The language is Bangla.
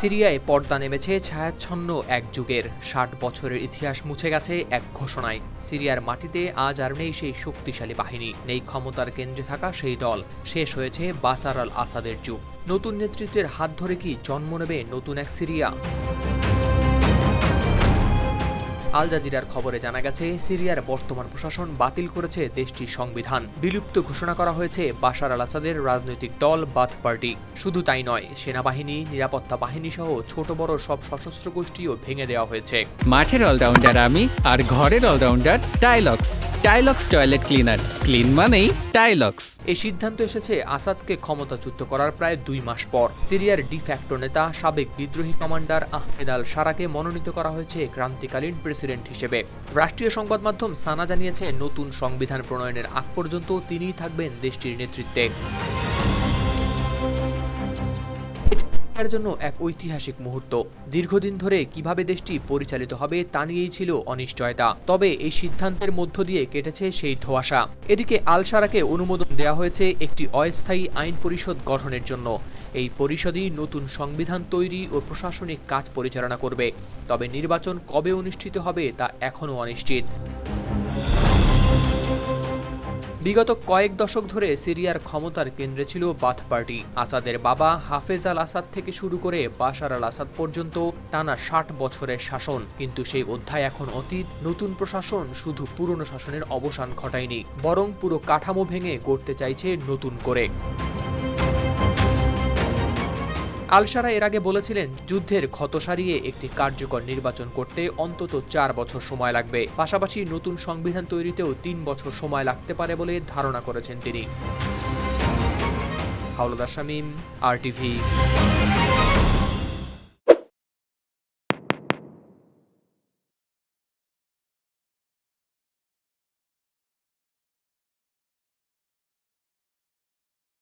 সিরিয়ায় পর্দা নেমেছে ছায়াচ্ছন্ন এক যুগের ষাট বছরের ইতিহাস মুছে গেছে এক ঘোষণায়। সিরিয়ার মাটিতে আজ আর নেই সেই শক্তিশালী বাহিনী। নেই ক্ষমতার কেন্দ্রে থাকা সেই দল। শেষ হয়েছে বাসার আল আসাদের যুগ। নতুন নেতৃত্বের হাত ধরে কি জন্ম নেবে নতুন এক সিরিয়া? আল জাজিরার খবরে জানা গেছে, সিরিয়ার বর্তমান প্রশাসন বাতিল করেছে দেশটির সংবিধান। বিলুপ্ত ঘোষণা করা হয়েছে বাশার আল আসাদের রাজনৈতিক দল বাথ পার্টি। শুধু তাই নয়, সেনাবাহিনী, নিরাপত্তা বাহিনী সহ ছোট বড় সব সশস্ত্র গোষ্ঠীও ভেঙে দেওয়া হয়েছে। মাঠের অলরাউন্ডার আমি আর ঘরের allrounder Tylox Tylox toilet cleaner clean মানেই টাইলক্স এই সিদ্ধান্ত এসেছে আসাদকে ক্ষমতাচ্যুত করার প্রায় দুই মাস পর। সিরিয়ার ডিফ্যাক্টো নেতা, সাবেক বিদ্রোহী কমান্ডার আহমেদ আল সারাকে মনোনীত করা হয়েছে ক্রান্তিকালীন প্রেসিডেন্ট হিসেবে। রাষ্ট্রীয় সংবাদ মাধ্যম সানা জানিয়েছে, নতুন সংবিধান প্রণয়নের আগ পর্যন্ত তিনিই থাকবেন দেশটির নেতৃত্বে। এর জন্য এক ঐতিহাসিক মুহূর্ত। দীর্ঘদিন ধরে কীভাবে দেশটি পরিচালিত হবে তা নিয়েই ছিল অনিশ্চয়তা। তবে এই সিদ্ধান্তের মধ্য দিয়ে কেটেছে সেই ধোঁয়াশা। এদিকে আলসারাকে অনুমোদন দেওয়া হয়েছে একটি অস্থায়ী আইন পরিষদ গঠনের জন্য। এই পরিষদই নতুন সংবিধান তৈরি ও প্রশাসনিক কাজ পরিচালনা করবে। তবে নির্বাচন কবে অনুষ্ঠিত হবে তা এখনও অনিশ্চিত। বিগত কয়েক দশক ধরে সিরিয়ার ক্ষমতার কেন্দ্রে ছিল বাথ পার্টি। আসাদের বাবা হাফেজ আল আসাদ থেকে শুরু করে বাশার আল আসাদ পর্যন্ত টানা ষাট বছরের শাসন। কিন্তু সেই অধ্যায় এখন অতীত, নতুন প্রশাসন শুধু পুরনো শাসনের অবসান ঘটায়নি, বরং পুরো কাঠামো ভেঙে গড়তে চাইছে নতুন করে। আলসারা এর আগে বলেছিলেন, যুদ্ধের ক্ষত সারিয়ে একটি কার্যকর নির্বাচন করতে অন্তত চার বছর সময় লাগবে। পাশাপাশি নতুন সংবিধান তৈরিতেও তিন বছর সময় লাগতে পারে বলে ধারণা করেছেন তিনি। হাওলাদার শামীম, আর টিভি